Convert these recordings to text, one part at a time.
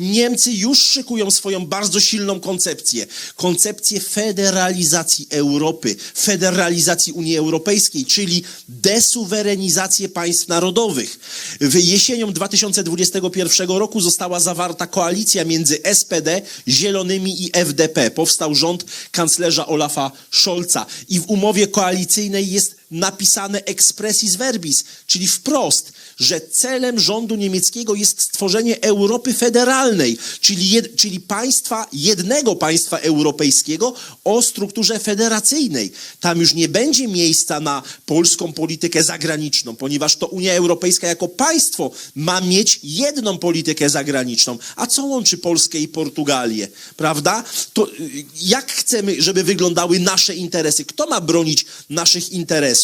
Niemcy już szykują swoją bardzo silną koncepcję. Koncepcję federalizacji Europy, federalizacji Unii Europejskiej, czyli desuwerenizację państw narodowych. W jesienią 2021 roku została zawarta koalicja między SPD, Zielonymi i FDP. Powstał rząd kanclerza Olafa Scholza i w umowie koalicyjnej jest napisane expressis verbis, czyli wprost, że celem rządu niemieckiego jest stworzenie Europy federalnej, czyli, jed, czyli państwa, jednego państwa europejskiego o strukturze federacyjnej. Tam już nie będzie miejsca na polską politykę zagraniczną, ponieważ to Unia Europejska jako państwo ma mieć jedną politykę zagraniczną. A co łączy Polskę i Portugalię? Prawda? To y, jak chcemy, żeby wyglądały nasze interesy? Kto ma bronić naszych interesów?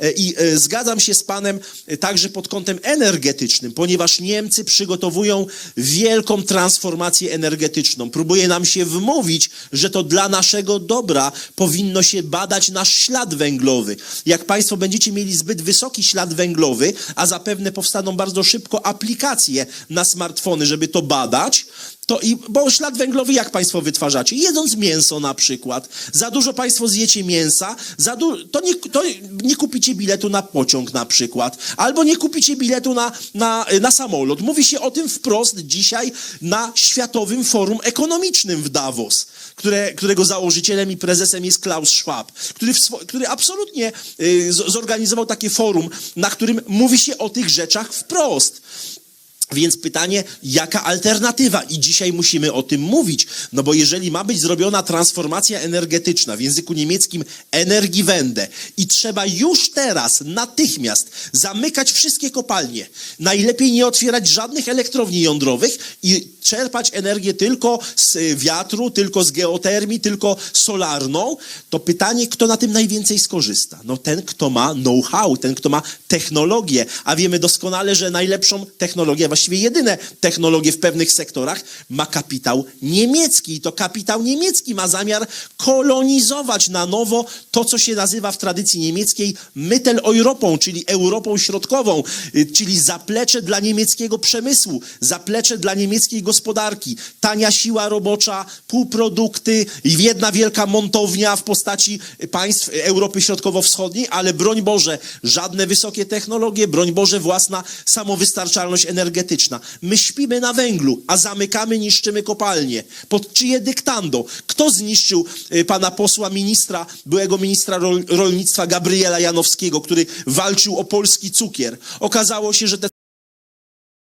E, I e, zgadzam się z panem e, także pod kątem energetycznym, ponieważ Niemcy przygotowują wielką transformację energetyczną. Próbuje nam się wmówić, że to dla naszego dobra powinno się badać nasz ślad węglowy. Jak państwo będziecie mieli zbyt wysoki ślad węglowy, a zapewne powstaną bardzo szybko aplikacje na smartfony, żeby to badać, to i, bo ślad węglowy jak państwo wytwarzacie? Jedząc mięso na przykład. Za dużo państwo zjecie mięsa, za du- to, nie, to nie kupicie biletu na pociąg na przykład. Albo nie kupicie biletu na, na, na samolot. Mówi się o tym wprost dzisiaj na Światowym Forum Ekonomicznym w Davos, które, którego założycielem i prezesem jest Klaus Schwab, który, w który absolutnie y, zorganizował takie forum, na którym mówi się o tych rzeczach wprost. Więc pytanie, jaka alternatywa? I dzisiaj musimy o tym mówić, no bo jeżeli ma być zrobiona transformacja energetyczna, w języku niemieckim Energiewende i trzeba już teraz, natychmiast zamykać wszystkie kopalnie, najlepiej nie otwierać żadnych elektrowni jądrowych i czerpać energię tylko z y, wiatru, tylko z geotermii, tylko solarną, to pytanie, kto na tym najwięcej skorzysta? No ten, kto ma know-how, ten, kto ma technologię, a wiemy doskonale, że najlepszą technologię, właściwie jedyne technologie w pewnych sektorach ma kapitał niemiecki. I to kapitał niemiecki ma zamiar kolonizować na nowo to, co się nazywa w tradycji niemieckiej Mitteleuropą, czyli Europą Środkową, y, czyli zaplecze dla niemieckiego przemysłu, zaplecze dla niemieckiej gospodarki, tania siła robocza, półprodukty i jedna wielka montownia w postaci państw Europy Środkowo-Wschodniej, ale broń Boże, żadne wysokie technologie, broń Boże, własna samowystarczalność energetyczna. My śpimy na węglu, a zamykamy, niszczymy kopalnie. Pod czyje dyktando? Kto zniszczył y, pana posła ministra, byłego ministra rol- rolnictwa Gabriela Janowskiego, który walczył o polski cukier? Okazało się, że te